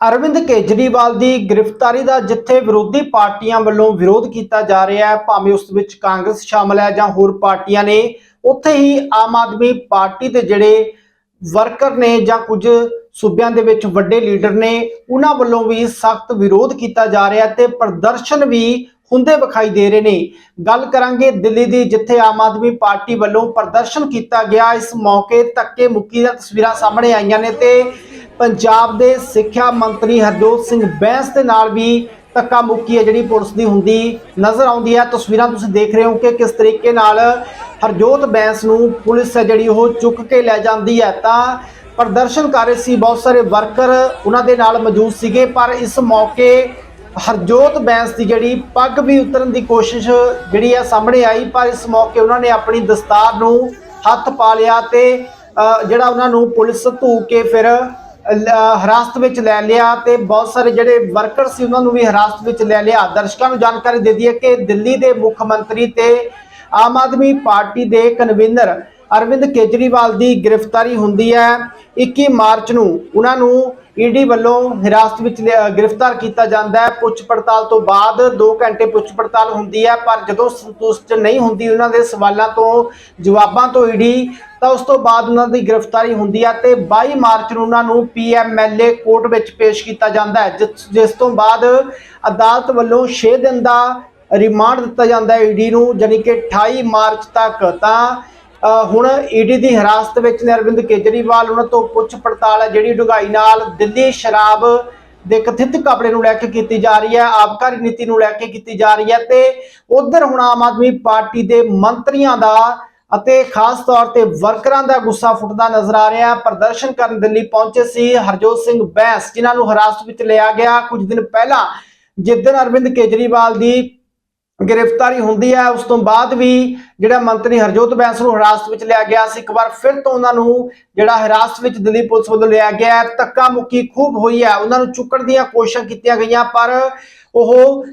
ਅਰਵਿੰਦ ਕੇਜਰੀਵਾਲ ਦੀ ਗ੍ਰਿਫਤਾਰੀ ਦਾ ਜਿੱਥੇ ਵਿਰੋਧੀ ਪਾਰਟੀਆਂ ਵੱਲੋਂ ਵਿਰੋਧ ਕੀਤਾ ਜਾ ਰਿਹਾ ਹੈ, ਭਾਵੇਂ ਉਸ ਵਿੱਚ ਕਾਂਗਰਸ ਸ਼ਾਮਲ ਹੈ ਜਾਂ ਹੋਰ ਪਾਰਟੀਆਂ ਨੇ, ਉੱਥੇ ਹੀ ਆਮ ਆਦਮੀ ਪਾਰਟੀ ਦੇ ਜਿਹੜੇ ਵਰਕਰ ਨੇ ਜਾਂ ਕੁਝ ਸੂਬਿਆਂ ਦੇ ਵਿੱਚ ਵੱਡੇ ਲੀਡਰ ਨੇ, ਉਹਨਾਂ ਵੱਲੋਂ ਵੀ ਸਖਤ ਵਿਰੋਧ ਕੀਤਾ ਜਾ ਰਿਹਾ ਤੇ ਪ੍ਰਦਰਸ਼ਨ ਵੀ ਹੁੰਦੇ ਵਿਖਾਈ ਦੇ ਰਹੇ ਨੇ। ਗੱਲ ਕਰਾਂਗੇ ਦਿੱਲੀ ਦੀ, ਜਿੱਥੇ ਆਮ ਆਦਮੀ ਪਾਰਟੀ ਵੱਲੋਂ ਪ੍ਰਦਰਸ਼ਨ ਕੀਤਾ ਗਿਆ। ਇਸ ਮੌਕੇ ਧੱਕੇ ਮੁੱਕੀ ਦੀਆਂ ਤਸਵੀਰਾਂ ਸਾਹਮਣੇ ਆਈਆਂ ਨੇ ਤੇ ਪੰਜਾਬ ਦੇ ਸਿੱਖਿਆ ਮੰਤਰੀ ਹਰਜੋਤ ਸਿੰਘ ਬੈਂਸ ਦੇ ਨਾਲ ਵੀ ਧੱਕਾ ਮੁੱਕੀ ਹੈ ਜਿਹੜੀ ਪੁਲਿਸ ਦੀ ਹੁੰਦੀ ਨਜ਼ਰ ਆਉਂਦੀ ਹੈ। ਤਸਵੀਰਾਂ ਤੁਸੀਂ ਦੇਖ ਰਹੇ ਹੋ ਕਿ ਕਿਸ ਤਰੀਕੇ ਨਾਲ ਹਰਜੋਤ ਬੈਂਸ ਨੂੰ ਪੁਲਿਸ ਹੈ ਜਿਹੜੀ ਉਹ ਚੁੱਕ ਕੇ ਲੈ ਜਾਂਦੀ ਹੈ। ਤਾਂ ਪ੍ਰਦਰਸ਼ਨ ਕਰ ਰਹੇ ਸੀ ਬਹੁਤ ਸਾਰੇ ਵਰਕਰ ਉਹਨਾਂ ਦੇ ਨਾਲ ਮੌਜੂਦ ਸੀਗੇ, ਪਰ ਇਸ ਮੌਕੇ ਹਰਜੋਤ ਬੈਂਸ ਦੀ ਜਿਹੜੀ ਪੱਗ ਵੀ ਉਤਰਨ ਦੀ ਕੋਸ਼ਿਸ਼ ਜਿਹੜੀ ਹੈ ਸਾਹਮਣੇ ਆਈ, ਪਰ ਇਸ ਮੌਕੇ ਉਹਨਾਂ ਨੇ ਆਪਣੀ ਦਸਤਾਰ ਨੂੰ ਹੱਥ ਪਾ ਲਿਆ ਤੇ ਜਿਹੜਾ ਉਹਨਾਂ ਨੂੰ ਪੁਲਿਸ ਧੂ ਕੇ ਫਿਰ ਹਿਰਾਸਤ ਵਿੱਚ ਲੈ ਲਿਆ ਤੇ ਬਹੁਤ ਸਾਰੇ ਜਿਹੜੇ ਵਰਕਰ ਸੀ ਉਹਨਾਂ ਨੂੰ ਵੀ ਹਿਰਾਸਤ ਵਿੱਚ ਲੈ ਲਿਆ। ਦਰਸ਼ਕਾਂ ਨੂੰ ਜਾਣਕਾਰੀ ਦੇ ਦਈਏ ਕਿ ਦਿੱਲੀ ਦੇ ਮੁੱਖ ਮੰਤਰੀ ਤੇ ਆਮ ਆਦਮੀ ਪਾਰਟੀ ਦੇ ਕਨਵੀਨਰ ਅਰਵਿੰਦ ਕੇਜਰੀਵਾਲ ਦੀ ਗ੍ਰਿਫਤਾਰੀ ਹੁੰਦੀ ਹੈ। 21 ਮਾਰਚ ਨੂੰ ਉਹਨਾਂ ਨੂੰ ਈਡੀ ਵੱਲੋਂ ਹਿਰਾਸਤ ਵਿੱਚ ਲਿਆ- ਗ੍ਰਿਫਤਾਰ ਕੀਤਾ ਜਾਂਦਾ ਹੈ। ਪੁੱਛ ਪੜਤਾਲ ਤੋਂ ਬਾਅਦ 2 ਘੰਟੇ ਪੁੱਛ ਪੜਤਾਲ ਹੁੰਦੀ ਹੈ, ਪਰ ਜਦੋਂ ਸੰਤੁਸ਼ਟ ਨਹੀਂ ਹੁੰਦੀ ਉਹਨਾਂ ਦੇ ਸਵਾਲਾਂ ਤੋਂ, ਜਵਾਬਾਂ ਤੋਂ ਈਡੀ ਤਾਂ ਉਸ ਤੋਂ ਬਾਅਦ ਉਹਨਾਂ ਦੀ ਗ੍ਰਿਫਤਾਰੀ ਹੁੰਦੀ ਹੈ ਤੇ 22 ਮਾਰਚ ਨੂੰ ਉਹਨਾਂ ਨੂੰ ਪੀਐਮਐਲਏ ਕੋਰਟ ਵਿੱਚ ਪੇਸ਼ ਕੀਤਾ ਜਾਂਦਾ ਹੈ, ਜਿਸ- ਜਿਸ ਤੋਂ ਬਾਅਦ ਅਦਾਲਤ ਵੱਲੋਂ 6 ਦਿਨ ਦਾ ਰਿਮਾਂਡ ਦਿੱਤਾ ਜਾਂਦਾ ਹੈ ਈਡੀ ਨੂੰ ਯਾਨੀ ਕਿ 28 ਮਾਰਚ ਤੱਕ। ਤਾਂ ਹੁਣ ਈਡੀ ਦੀ ਹਿਰਾਸਤ ਵਿੱਚ ਨੇ ਅਰਵਿੰਦ ਕੇਜਰੀਵਾਲ, ਉਹਨਾਂ ਤੋਂ ਪੁੱਛ ਪੜਤਾਲ ਹੈ, ਜਿਹੜੀ ਡੂੰਘਾਈ ਨਾਲ ਦਿੱਲੀ ਸ਼ਰਾਬ ਦੇ ਕਥਿਤ ਕਪੜੇ ਨੂੰ ਲੈ ਕੇ ਕੀਤੀ ਜਾ ਰਹੀ ਹੈ, ਆਬਕਾਰੀ ਨੀਤੀ ਨੂੰ ਲੈ ਕੇ ਕੀਤੀ ਜਾ ਰਹੀ ਹੈ ਤੇ ਉਧਰ ਹੁਣ ਆਮ ਆਦਮੀ ਪਾਰਟੀ ਦੇ ਮੰਤਰੀਆਂ ਦਾ ਅਤੇ ਖਾਸ ਤੌਰ ਤੇ ਵਰਕਰਾਂ ਦਾ ਗੁੱਸਾ ਫੁੱਟਦਾ ਨਜ਼ਰ ਆ ਰਿਹਾ ਪ੍ਰਦਰਸ਼ਨ ਕਰਨ ਦਿੱਲੀ ਪਹੁੰਚੇ ਸੀ ਹਰਜੋਤ ਸਿੰਘ ਬੈਂਸ, ਜਿਨ੍ਹਾਂ ਨੂੰ ਹਿਰਾਸਤ ਵਿੱਚ ਲਿਆ ਗਿਆ ਕੁਝ ਦਿਨ ਪਹਿਲਾਂ, ਜਿਸ ਦਿਨ ਅਰਵਿੰਦ ਕੇਜਰੀਵਾਲ ਦੀ ਗ੍ਰਿਫਤਾਰੀ ਹੁੰਦੀ ਹੈ। ਉਸ ਤੋਂ ਬਾਅਦ ਵੀ ਜਿਹੜਾ ਮੰਤਰੀ ਹਰਜੋਤ ਬੈਂਸ ਨੂੰ ਹਿਰਾਸਤ ਵਿੱਚ ਲਿਆ ਗਿਆ ਸੀ, ਇੱਕ ਵਾਰ ਫਿਰ ਤੋਂ ਉਹਨਾਂ ਨੂੰ ਜਿਹੜਾ ਹਿਰਾਸਤ ਵਿੱਚ ਦਿੱਲੀ ਪੁਲਿਸ ਵੱਲੋਂ ਲਿਆ ਗਿਆ ਹੈ। ਧੱਕਾ ਮੁੱਕੀ ਖੂਬ ਹੋਈ ਹੈ। ਉਹਨਾਂ ਨੂੰ ਚੁੱਕਣ ਦੀਆਂ ਕੋਸ਼ਿਸ਼ਾਂ ਕੀਤੀਆਂ ਗਈਆਂ, ਪਰ ਉਹ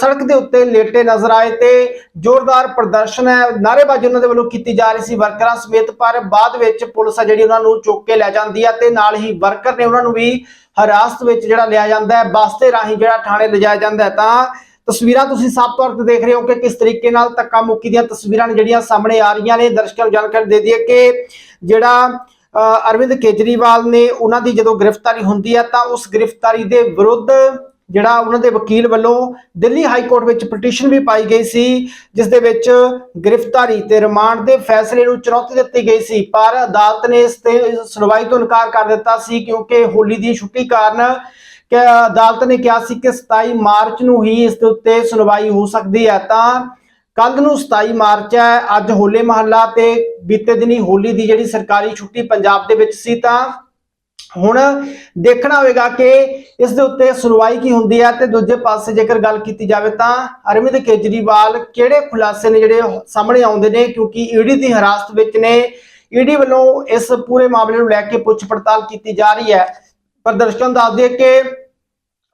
ਸੜਕ ਦੇ ਉੱਤੇ ਲੇਟੇ ਨਜ਼ਰ ਆਏ ਤੇ ਜ਼ੋਰਦਾਰ ਪ੍ਰਦਰਸ਼ਨ ਹੈ। ਨਾਅਰੇਬਾਜ਼ੀ ਉਹਨਾਂ ਦੇ ਵੱਲੋਂ ਕੀਤੀ ਜਾ ਰਹੀ ਸੀ ਵਰਕਰਾਂ ਸਮੇਤ, ਪਰ ਬਾਅਦ ਵਿੱਚ ਪੁਲਿਸ ਆ ਜਿਹੜੀ ਉਹਨਾਂ ਨੂੰ ਚੁੱਕ ਕੇ ਲੈ ਜਾਂਦੀ ਹੈ ਤੇ ਨਾਲ ਹੀ ਵਰਕਰ ਨੇ ਉਹਨਾਂ ਨੂੰ ਵੀ ਹਿਰਾਸਤ ਵਿੱਚ ਜਿਹੜਾ ਲਿਆ ਜਾਂਦਾ ਹੈ, ਬੱਸ ਦੇ ਰਾਹੀਂ ਜਿਹੜਾ ਥਾਣੇ ਲਿਜਾਇਆ ਜਾਂਦਾ ਹੈ। ਤਾਂ ਤਸਵੀਰਾਂ ਤੁਸੀਂ ਸਾਫ਼ ਤੌਰ ਤੇ ਦੇਖ ਰਹੇ ਹੋ ਕਿ ਕਿਸ ਤਰੀਕੇ ਨਾਲ ਧੱਕਾ ਮੁੱਕੀ ਦੀਆਂ ਤਸਵੀਰਾਂ ਨੇ ਜਿਹੜੀਆਂ ਸਾਹਮਣੇ ਆ ਰਹੀਆਂ ਨੇ। ਦਰਸ਼ਕਾਂ ਨੂੰ ਜਾਣਕਾਰੀ ਦੇ ਦਈਏ ਕਿ ਜਿਹੜਾ ਅ, ਅਰਵਿੰਦ ਕੇਜਰੀਵਾਲ ਨੇ ਉਹਨਾਂ ਦੀ ਜਦੋਂ ਗ੍ਰਿਫਤਾਰੀ ਹੁੰਦੀ ਹੈ ਤਾਂ ਉਸ ਗ੍ਰਿਫਤਾਰੀ ਦੇ ਵਿਰੁੱਧ ਜਿਹੜਾ ਉਹਨਾਂ ਦੇ ਵਕੀਲ ਵੱਲੋਂ ਦਿੱਲੀ ਹਾਈ ਕੋਰਟ ਵਿੱਚ ਪਟੀਸ਼ਨ ਵੀ ਪਾਈ ਗਈ ਸੀ ਜਿਸ ਦੇ ਵਿੱਚ ਗ੍ਰਿਫਤਾਰੀ ਤੇ ਰਿਮਾਂਡ ਦੇ ਫੈਸਲੇ ਨੂੰ ਚੁਣੌਤੀ ਦਿੱਤੀ ਗਈ ਸੀ। ਪਰ ਅਦਾਲਤ ਨੇ ਇਸ ਤੇ ਸੁਣਵਾਈ ਤੋਂ ਇਨਕਾਰ ਕਰ ਦਿੱਤਾ ਸੀ ਕਿਉਂਕਿ ਹੋਲੀ ਦੀ ਛੁੱਟੀ ਕਾਰਨ ਕਿ ਅਦਾਲਤ ਨੇ ਕਿਹਾ ਸੀ ਕਿ 27 ਮਾਰਚ ਨੂੰ ਹੀ ਇਸ ਦੇ ਉੱਤੇ ਸੁਣਵਾਈ ਹੋ ਸਕਦੀ ਹੈ। ਤਾਂ ਕੱਲ ਨੂੰ 27 ਮਾਰਚ ਹੈ, ਅੱਜ ਹੋਲੇ ਮਹੱਲਾ ਤੇ ਬੀਤੇ ਦਿਨੀ ਹੋਲੀ ਦੀ ਜਿਹੜੀ ਸਰਕਾਰੀ ਛੁੱਟੀ ਪੰਜਾਬ ਦੇ ਵਿੱਚ ਸੀ, ਤਾਂ ਹੁਣ ਦੇਖਣਾ ਹੋਵੇਗਾ ਕਿ ਇਸ ਦੇ ਉੱਤੇ ਸੁਣਵਾਈ ਕੀ ਹੁੰਦੀ ਹੈ ਤੇ ਦੂਜੇ ਪਾਸੇ ਜੇਕਰ ਗੱਲ ਕੀਤੀ ਜਾਵੇ ਤਾਂ ਅਰਵਿੰਦ ਕੇਜਰੀਵਾਲ ਕਿਹੜੇ ਖੁਲਾਸੇ ਨੇ ਜਿਹੜੇ ਸਾਹਮਣੇ ਆਉਂਦੇ ਨੇ? ਕਿਉਂਕਿ ਈਡੀ ਦੀ ਹਿਰਾਸਤ ਵਿੱਚ ਨੇ। ਈਡੀ ਵੱਲੋਂ ਇਸ ਪੂਰੇ ਮਾਮਲੇ ਨੂੰ ਲੈ ਕੇ ਪੁੱਛ ਪੜਤਾਲ ਕੀਤੀ ਜਾ ਰਹੀ ਹੈ। ਪਰ ਦਰਸ਼ਕਾਂ ਨੂੰ ਦੱਸ ਦਈਏ ਕਿ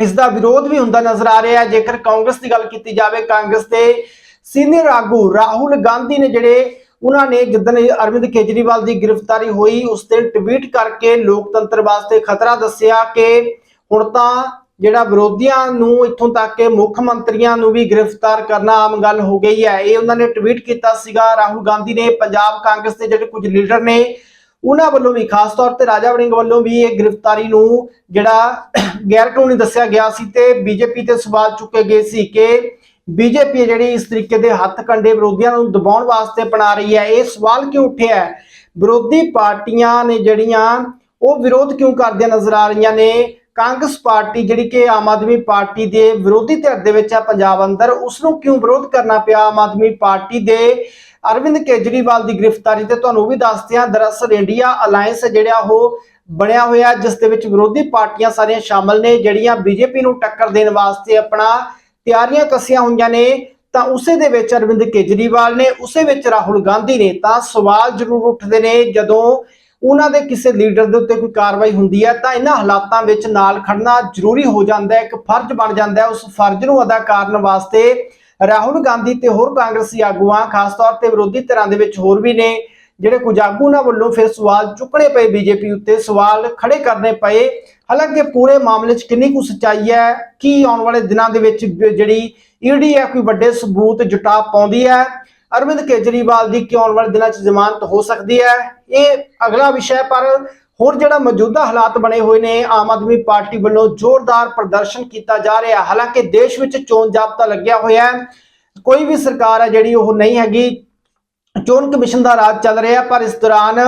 ਇਸ ਦਾ ਵਿਰੋਧ ਵੀ ਹੁੰਦਾ ਨਜ਼ਰ ਆ ਰਿਹਾ ਹੈ। ਜੇਕਰ ਕਾਂਗਰਸ ਦੀ ਗੱਲ ਕੀਤੀ ਜਾਵੇ, ਕਾਂਗਰਸ ਦੇ ਸੀਨੀਅਰ ਆਗੂ ਰਾਹੁਲ ਗਾਂਧੀ ਨੇ ਜਿਹੜੇ ਉਹਨਾਂ ਨੇ ਜਿੱਦਣ ਅਰਵਿੰਦ ਕੇਜਰੀਵਾਲ ਦੀ ਗ੍ਰਿਫਤਾਰੀ ਹੋਈ, ਉਸ ਤੇ ਟਵੀਟ ਕਰਕੇ ਲੋਕਤੰਤਰ ਵਾਸਤੇ ਖਤਰਾ ਦੱਸਿਆ ਕਿ ਹੁਣ ਤਾਂ ਜਿਹੜਾ ਵਿਰੋਧੀਆਂ ਨੂੰ ਇੱਥੋਂ ਤੱਕ ਕਿ ਮੁੱਖ ਮੰਤਰੀਆਂ ਨੂੰ ਵੀ ਗ੍ਰਿਫਤਾਰ ਕਰਨਾ ਆਮ ਗੱਲ ਹੋ ਗਈ ਹੈ। ਇਹ ਉਹਨਾਂ ਨੇ ਟਵੀਟ ਕੀਤਾ ਸੀਗਾ। ਰਾਹੁਲ ਗਾਂਧੀ ਨੇ ਪੰਜਾਬ ਕਾਂਗਰਸ ਦੇ ਜਿਹੜੇ ਕੁਝ ਲੀਡਰ ਨੇ ਉਹਨਾਂ ਵੱਲੋਂ ਵੀ, ਖਾਸ ਤੌਰ ਤੇ ਰਾਜਾ ਵੜਿੰਗ ਵੱਲੋਂ ਵੀ ਇਹ ਗ੍ਰਿਫਤਾਰੀ ਨੂੰ ਜਿਹੜਾ ਗੈਰ ਕਾਨੂੰਨੀ ਦੱਸਿਆ ਗਿਆ ਸੀ ਤੇ ਬੀਜੇਪੀ ਤੇ ਸਵਾਲ ਚੁੱਕੇ ਗਏ ਸੀ ਕਿ ਬੀਜੇਪੀ ਜਿਹੜੀ ਇਸ ਤਰੀਕੇ ਦੇ ਹੱਥ ਕੰਡੇ ਵਿਰੋਧੀਆਂ ਨੂੰ ਦਬਾਉਣ ਵਾਸਤੇ ਅਪਣਾ ਰਹੀ ਹੈ, ਇਹ ਸਵਾਲ ਕਿਉਂ ਉੱਠਿਆ ਵਿਰੋਧੀ ਪਾਰਟੀਆਂ ਨੇ ਜਿਹੜੀਆਂ, ਉਹ ਵਿਰੋਧ ਕਿਉਂ ਕਰਦੀਆਂ ਨਜ਼ਰ ਆ ਰਹੀਆਂ ਨੇ? ਕਾਂਗਰਸ ਪਾਰਟੀ ਜਿਹੜੀ ਕਿ ਆਮ ਆਦਮੀ ਪਾਰਟੀ ਦੇ ਵਿਰੋਧੀ ਧਿਰ ਦੇ ਵਿੱਚ ਹੈ ਪੰਜਾਬ ਅੰਦਰ ਉਸ ਨੂੰ ਕਿਉਂ ਵਿਰੋਧ ਕਰਨਾ ਪਿਆ? ਆਮ ਆਦਮੀ ਪਾਰਟੀ ਦੇ ਅਰਵਿੰਦ ਕੇਜਰੀਵਾਲ ਦੀ ਗ੍ਰਿਫਤਾਰੀ ਤੇ ਤੁਹਾਨੂੰ ਵੀ ਦੱਸਦੇ ਹਾਂ, ਦਰਅਸਲ ਇੰਡੀਆ ਅਲਾਈਅੰਸ ਜਿਹੜਾ ਉਹ ਬਣਿਆ ਹੋਇਆ ਜਿਸ ਦੇ ਵਿੱਚ ਵਿਰੋਧੀ ਪਾਰਟੀਆਂ ਸਾਰੀਆਂ ਸ਼ਾਮਲ ਨੇ, ਜਿਹੜੀਆਂ ਬੀਜੇਪੀ ਨੂੰ ਟੱਕਰ ਦੇਣ ਵਾਸਤੇ ਆਪਣਾ ਤਿਆਰੀਆਂ ਕੱਸੀਆਂ ਹੋਈਆਂ ਨੇ, ਤਾਂ ਉਸੇ ਦੇ ਵਿੱਚ ਅਰਵਿੰਦ ਕੇਜਰੀਵਾਲ ਨੇ, ਉਸੇ ਵਿੱਚ ਰਾਹੁਲ ਗਾਂਧੀ ਨੇ, ਤਾਂ ਸਵਾਲ ਜ਼ਰੂਰ ਉੱਠਦੇ ਨੇ, ਜਦੋਂ ਉਹਨਾਂ ਦੇ ਕਿਸੇ ਲੀਡਰ ਦੇ ਉੱਤੇ ਕੋਈ ਕਾਰਵਾਈ ਹੁੰਦੀ ਹੈ, ਤਾਂ ਇਹਨਾਂ ਹਾਲਾਤਾਂ ਵਿੱਚ ਨਾਲ ਖੜਨਾ ਜ਼ਰੂਰੀ ਹੋ ਜਾਂਦਾ ਹੈ, ਇੱਕ ਫਰਜ਼ ਬਣ ਜਾਂਦਾ ਹੈ, ਉਸ ਫਰਜ਼ ਨੂੰ ਅਦਾ ਕਰਨ ਵਾਸਤੇ ਰਾਹੁਲ ਗਾਂਧੀ ਤੇ ਹੋਰ ਕਾਂਗਰਸੀ ਆਗੂਆਂ, ਖਾਸ ਤੌਰ ਤੇ ਵਿਰੋਧੀ ਧਿਰਾਂ ਦੇ ਵਿੱਚ ਹੋਰ ਵੀ ਨੇ, ਜਿਹੜੇ ਕੁਝ ਆਗੂ ਉਹਨਾਂ ਵੱਲੋਂ ਫਿਰ ਸਵਾਲ ਚੁੱਕਣੇ ਪਏ ਬੀਜੇਪੀ ਉੱਤੇ, ਸਵਾਲ ਖੜੇ ਕਰਨੇ ਪਏ। ਹਾਲਾਂਕਿ ਪੂਰੇ ਮਾਮਲੇ 'ਚ ਕਿੰਨੀ ਕੁ ਸੱਚਾਈ ਹੈ, ਕੀ ਆਉਣ ਵਾਲੇ ਦਿਨਾਂ ਦੇ ਵਿੱਚ ਬ- ਜਿਹੜੀ ਈਡੀ ਹੈ ਕੋਈ ਵੱਡੇ ਸਬੂਤ ਜੁਟਾ ਪਾਉਂਦੀ ਹੈ, ਅਰਵਿੰਦ ਕੇਜਰੀਵਾਲ ਦੀ ਕਿ ਆਉਣ ਵਾਲੇ ਦਿਨਾਂ 'ਚ ਜ਼ਮਾਨਤ ਹੋ ਸਕਦੀ ਹੈ, ਇਹ ਅਗਲਾ ਵਿਸ਼ਾ ਹੈ, ਪਰ ਹੋਰ ਜਿਹੜਾ ਮੌਜੂਦਾ ਹਾਲਾਤ ਬਣੇ ਹੋਏ ਨੇ, ਆਮ ਆਦਮੀ ਪਾਰਟੀ ਵੱਲੋਂ ਜ਼ੋਰਦਾਰ ਪ੍ਰਦਰਸ਼ਨ ਕੀਤਾ ਜਾ ਰਿਹਾ ਹਾਲਾਂਕਿ ਦੇਸ਼ ਵਿੱਚ ਚੋਣ ਜਾਬਤਾ ਲੱਗਿਆ ਹੋਇਆ ਹੈ। ਕੋਈ ਵੀ ਸਰਕਾਰ ਹੈ ਜਿਹੜੀ ਉਹ ਨਹੀਂ ਹੈਗੀ। ਚੋਣ ਕਮਿਸ਼ਨ ਦਾ ਰਾਜ ਚੱਲ ਰਿਹਾ ਪਰ ਇਸ ਦੌਰਾਨ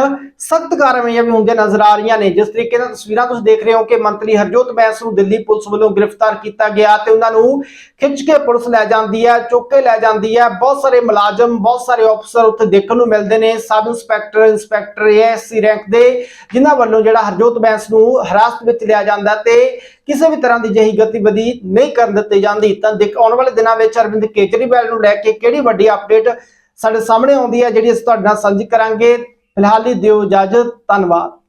ਸਖਤ ਕਾਰਵਾਈਆਂ ਵੀ ਹੁੰਦੀਆਂ ਨਜ਼ਰ ਆ ਰਹੀਆਂ ਨੇ। ਜਿਸ ਤਰੀਕੇ ਨਾਲ ਤਸਵੀਰਾਂ ਤੁਸੀਂ ਦੇਖ ਰਹੇ ਹੋ ਕਿ ਮੰਤਰੀ ਹਰਜੋਤ ਬੈਂਸ ਨੂੰ ਦਿੱਲੀ ਪੁਲਿਸ ਵੱਲੋਂ ਗ੍ਰਿਫਤਾਰ ਕੀਤਾ ਗਿਆ ਤੇ ਉਹਨਾਂ ਨੂੰ ਖਿੱਚ ਕੇ ਪੁਲਿਸ ਲੈ ਜਾਂਦੀ ਹੈ, ਚੁੱਕ ਲੈ ਜਾਂਦੀ ਹੈ। ਬਹੁਤ ਸਾਰੇ ਮੁਲਾਜ਼ਮ, ਬਹੁਤ ਸਾਰੇ ਅਫਸਰ ਉੱਥੇ ਦੇਖਣ ਨੂੰ ਮਿਲਦੇ ਨੇ। Sub inspector inspector ASC rank ਦੇ, ਜਿਨ੍ਹਾਂ ਵੱਲੋਂ ਜਿਹੜਾ ਹਰਜੋਤ ਬੈਂਸ ਨੂੰ ਹਿਰਾਸਤ ਵਿੱਚ ਲਿਆ ਜਾਂਦਾ ਤੇ ਕਿਸੇ ਵੀ ਤਰ੍ਹਾਂ ਦੀ ਜਿਹੀ ਗਤੀਵਿਧੀ ਨਹੀਂ ਕਰਨ ਦਿੱਤੀ ਜਾਂਦੀ। ਤਾਂ ਦੇਖ ਆਉਣ ਵਾਲੇ ਦਿਨਾਂ ਵਿੱਚ ਅਰਵਿੰਦ ਕੇਜਰੀਵਾਲ ਨੂੰ ਲੈ ਕੇ ਕਿਹੜੀ ਵੱਡੀ ਅਪਡੇਟ ਸਾਡੇ ਸਾਹਮਣੇ ਆਉਂਦੀ ਹੈ, ਜਿਹੜੀ ਅਸੀਂ ਤੁਹਾਡੇ ਨਾਲ ਸਾਂਝੀ ਕਰਾਂਗੇ। ਫਿਲਹਾਲ ਲਈ ਦਿਓ ਇਜਾਜ਼ਤ, ਧੰਨਵਾਦ।